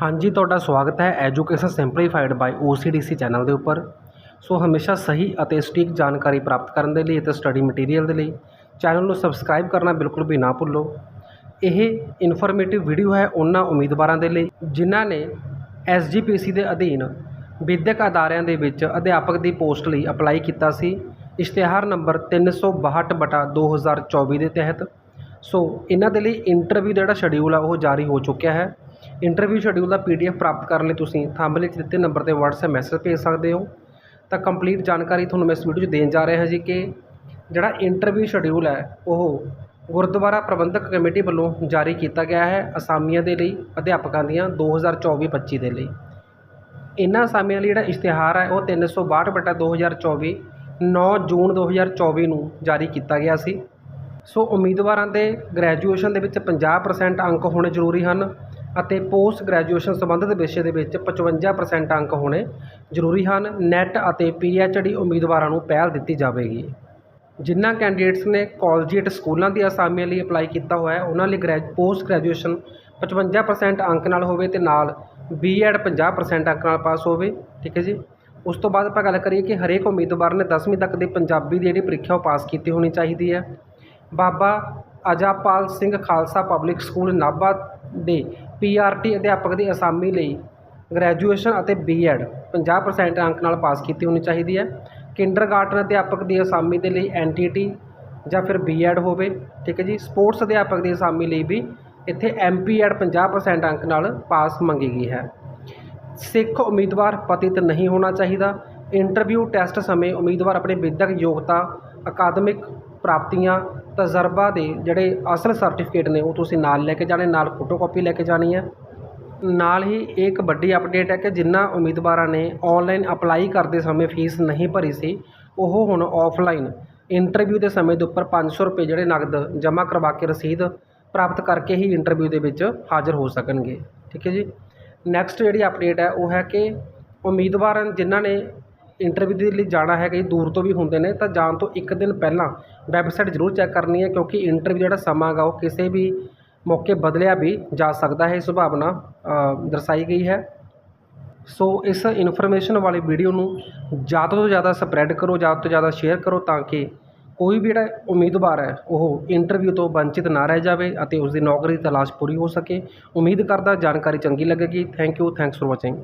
ਹਾਂਜੀ, ਤੁਹਾਡਾ ਸਵਾਗਤ ਹੈ education simplified by OCDC channel ਦੇ ਉੱਪਰ। ਸੋ ਹਮੇਸ਼ਾ ਸਹੀ ਅਤੇ ਸਟੀਕ ਜਾਣਕਾਰੀ ਪ੍ਰਾਪਤ ਕਰਨ ਦੇ ਲਈ ਅਤੇ ਸਟੱਡੀ ਮਟੀਰੀਅਲ ਦੇ ਲਈ ਚੈਨਲ ਨੂੰ ਸਬਸਕ੍ਰਾਈਬ ਕਰਨਾ ਬਿਲਕੁਲ ਵੀ ਨਾ ਭੁੱਲੋ। ਇਹ ਇਨਫੋਰਮੇਟਿਵ ਵੀਡੀਓ ਹੈ ਉਹਨਾਂ ਉਮੀਦਵਾਰਾਂ ਦੇ ਲਈ ਜਿਨ੍ਹਾਂ ਨੇ SGPC ਦੇ ਅਧੀਨ ਵਿਦਿਅਕ ਅਦਾਰਿਆਂ ਦੇ ਵਿੱਚ ਅਧਿਆਪਕ ਦੀ ਪੋਸਟ ਲਈ ਅਪਲਾਈ ਕੀਤਾ ਸੀ। ਇਸ਼ਤਿਹਾਰ ਨੰਬਰ 362 ਬਟਾ 2024 ਦੇ ਤਹਿਤ। ਸੋ ਇਹਨਾਂ ਦੇ ਲਈ ਇੰਟਰਵਿਊ ਦਾ ਜਿਹੜਾ ਸ਼ਡਿਊਲ ਆ ਉਹ ਜਾਰੀ ਹੋ ਚੁੱਕਿਆ ਹੈ। ਇੰਟਰਵਿਊ ਸ਼ਡਿਊਲ ਦਾ ਪੀਡੀਐਫ ਪ੍ਰਾਪਤ ਕਰਨ ਲਈ ਤੁਸੀਂ ਥੰਬਨੇਲ 'ਚ ਦਿੱਤੇ ਨੰਬਰ ਤੇ WhatsApp ਮੈਸੇਜ ਭੇਜ ਸਕਦੇ ਹੋ। ਤਾਂ ਕੰਪਲੀਟ ਜਾਣਕਾਰੀ ਤੁਹਾਨੂੰ ਮੈਂ ਇਸ ਵੀਡੀਓ 'ਚ ਦੇਣ ਜਾ ਰਿਹਾ ਜੀ ਕਿ ਜਿਹੜਾ ਇੰਟਰਵਿਊ ਸ਼ਡਿਊਲ ਹੈ, ਉਹ ਗੁਰਦੁਆਰਾ ਪ੍ਰਬੰਧਕ ਕਮੇਟੀ ਵੱਲੋਂ ਜਾਰੀ ਕੀਤਾ ਗਿਆ ਹੈ ਅਸਾਮੀਆਂ ਦੇ ਲਈ, ਅਧਿਆਪਕਾਂ ਦੀਆਂ 2024-25 ਦੇ ਲਈ। ਇਹਨਾਂ ਅਸਾਮੀਆਂ ਲਈ ਜਿਹੜਾ ਇਸ਼ਤਿਹਾਰ ਹੈ, ਉਹ 362 ਬਟਾ 2024 9 ਜੂਨ 2024 ਨੂੰ ਜਾਰੀ ਕੀਤਾ ਗਿਆ ਸੀ। ਸੋ ਉਮੀਦਵਾਰਾਂ ਦੇ ਗ੍ਰੈਜੂਏਸ਼ਨ ਦੇ ਵਿੱਚ 50% ਅੰਕ ਹੋਣੇ ਜ਼ਰੂਰੀ ਹਨ। ਅਤੇ ਪੋਸਟ ਗ੍ਰੈਜੂਏਸ਼ਨ ਸੰਬੰਧਿਤ ਵਿਸ਼ੇ ਦੇ ਵਿੱਚ 55% ਅੰਕ ਹੋਣੇ ਜ਼ਰੂਰੀ ਹਨ। ਨੈੱਟ ਅਤੇ ਡੀ ਉਮੀਦਵਾਰਾਂ ਨੂੰ ਪਹਿਲ ਦਿੱਤੀ ਜਾਵੇਗੀ। ਜਿਨ੍ਹਾਂ ਕੈਂਡੀਡੇਟਸ ਨੇ ਕਾਲਜੀਏਟ ਸਕੂਲਾਂ ਦੀ ਅਸਾਮੀਆਂ ਲਈ ਅਪਲਾਈ ਕੀਤਾ ਹੋਇਆ ਹੈ, ਉਹਨਾਂ ਲਈ ਗ੍ਰੈਜ ਪੋਸਟ ਗ੍ਰੈਜੂਏਸ਼ਨ 55% ਅੰਕ ਨਾਲ ਹੋਵੇ ਤੇ ਨਾਲ ਬੀਐਡ 50% ਅੰਕ ਨਾਲ ਪਾਸ ਹੋਵੇ। ਠੀਕ ਹੈ ਜੀ? ਉਸ ਤੋਂ ਬਾਅਦ ਆਪਾਂ ਗੱਲ ਕਰੀਏ ਕਿ ਹਰੇਕ ਉਮੀਦਵਾਰ ਨੇ 10ਵੀਂ ਤੱਕ ਦੀ ਪੰਜਾਬੀ ਦੀ ਜਿਹੜੀ ਪ੍ਰੀਖਿਆ ਉਹ ਪਾਸ ਕੀਤੀ ਹੋਣੀ ਚਾਹੀਦੀ ਹੈ। ਬਾਬਾ ਅਜਾਪਾਲ ਸਿੰਘ ਖਾਲਸਾ ਪਬਲਿਕ ਸਕੂਲ ਨਾਭਾ ਦੇ ਪੀਆਰਟੀ ਅਧਿਆਪਕ ਦੀ ਅਸਾਮੀ ਲਈ ਗ੍ਰੈਜੂਏਸ਼ਨ ਅਤੇ ਬੀਐਡ 50% ਅੰਕ ਨਾਲ ਪਾਸ ਕੀਤੀ ਹੋਣੀ ਚਾਹੀਦੀ ਹੈ। ਕਿੰਡਰਗਾਰਟਨ ਅਧਿਆਪਕ ਦੀ ਅਸਾਮੀ ਦੇ ਲਈ ਐਨਟੀਟੀ ਜਾਂ ਫਿਰ ਬੀਐਡ ਹੋਵੇ, ਠੀਕ ਹੈ ਜੀ। ਸਪੋਰਟਸ ਅਧਿਆਪਕ ਦੀ ਅਸਾਮੀ ਲਈ ਵੀ ਇੱਥੇ ਐਮਪੀਐਡ 50% ਅੰਕ ਨਾਲ ਪਾਸ ਮੰਗੀ ਗਈ ਹੈ। ਸਿੱਖ ਉਮੀਦਵਾਰ ਪਤਿਤ ਨਹੀਂ ਹੋਣਾ ਚਾਹੀਦਾ। ਇੰਟਰਵਿਊ ਟੈਸਟ ਸਮੇਂ ਉਮੀਦਵਾਰ ਆਪਣੇ ਵਿਦਿਅਕ ਯੋਗਤਾ, ਅਕਾਦਮਿਕ ਪ੍ਰਾਪਤੀਆਂ ਤਜਰਬਾ ਦੇ ਜਿਹੜੇ ਅਸਲ ਸਰਟੀਫਿਕੇਟ ਨੇ ਉਹ ਤੁਸੀਂ ਨਾਲ ਲੈ ਕੇ ਜਾਣੇ, ਨਾਲ ਫੋਟੋਕਾਪੀ ਲੈ ਕੇ ਜਾਣੀ ਹੈ। ਨਾਲ ਹੀ ਇਹ ਇੱਕ ਵੱਡੀ ਅਪਡੇਟ ਹੈ ਕਿ ਜਿਨ੍ਹਾਂ ਉਮੀਦਵਾਰਾਂ ਨੇ ਆਨਲਾਈਨ ਅਪਲਾਈ ਕਰਦੇ ਸਮੇਂ ਫੀਸ ਨਹੀਂ ਭਰੀ ਸੀ, ਉਹ ਹੁਣ ਆਫਲਾਈਨ ਇੰਟਰਵਿਊ ਦੇ ਸਮੇਂ ਦੇ ਉੱਪਰ 500 ਰੁਪਏ ਜਿਹੜੇ ਨਗਦ ਜਮ੍ਹਾਂ ਕਰਵਾ ਕੇ ਰਸੀਦ ਪ੍ਰਾਪਤ ਕਰਕੇ ਹੀ ਇੰਟਰਵਿਊ ਦੇ ਵਿੱਚ ਹਾਜ਼ਰ ਹੋ ਸਕਣਗੇ। ਠੀਕ ਹੈ ਜੀ? ਨੈਕਸਟ ਜਿਹੜੀ ਅਪਡੇਟ ਹੈ ਉਹ ਹੈ ਕਿ ਉਮੀਦਵਾਰਾਂ ਜਿਨ੍ਹਾਂ ਨੇ ਇੰਟਰਵਿਊ ਦੇ ਲਈ ਜਾਣਾ ਹੈਗਾ ਕਈ ਦੂਰ ਤੋਂ ਵੀ ਹੁੰਦੇ ਨੇ, ਤਾਂ ਜਾਣ ਤੋਂ ਇੱਕ ਦਿਨ ਪਹਿਲਾਂ ਵੈਬਸਾਈਟ ਜ਼ਰੂਰ ਚੈੱਕ ਕਰਨੀ ਹੈ, ਕਿਉਂਕਿ ਇੰਟਰਵਿਊ ਜਿਹੜਾ ਸਮਾਂ ਗਾ ਉਹ ਕਿਸੇ ਵੀ ਮੌਕੇ ਬਦਲਿਆ ਵੀ ਜਾ ਸਕਦਾ ਹੈ, ਇਹ ਸੰਭਾਵਨਾ ਦਰਸਾਈ ਗਈ ਹੈ। ਸੋ ਇਸ ਇਨਫੋਰਮੇਸ਼ਨ ਵਾਲੀ ਵੀਡੀਓ ਨੂੰ ਜ਼ਿਆਦਾ ਤੋਂ ਜ਼ਿਆਦਾ ਸਪਰੈਡ ਕਰੋ, ਜ਼ਿਆਦਾ ਤੋਂ ਜ਼ਿਆਦਾ ਸ਼ੇਅਰ ਕਰੋ, ਤਾਂ ਕਿ ਕੋਈ ਵੀ ਜਿਹੜਾ ਉਮੀਦਵਾਰ ਹੈ, ਉਹ ਇੰਟਰਵਿਊ ਤੋਂ ਵੰਚਿਤ ਨਾ ਰਹਿ ਜਾਵੇ ਅਤੇ ਉਸ ਦੀ ਨੌਕਰੀ ਦੀ ਤਲਾਸ਼ ਪੂਰੀ ਹੋ ਸਕੇ। ਉਮੀਦ ਕਰਦਾ ਜਾਣਕਾਰੀ ਚੰਗੀ ਲੱਗੇਗੀ। Thank you thanks for watching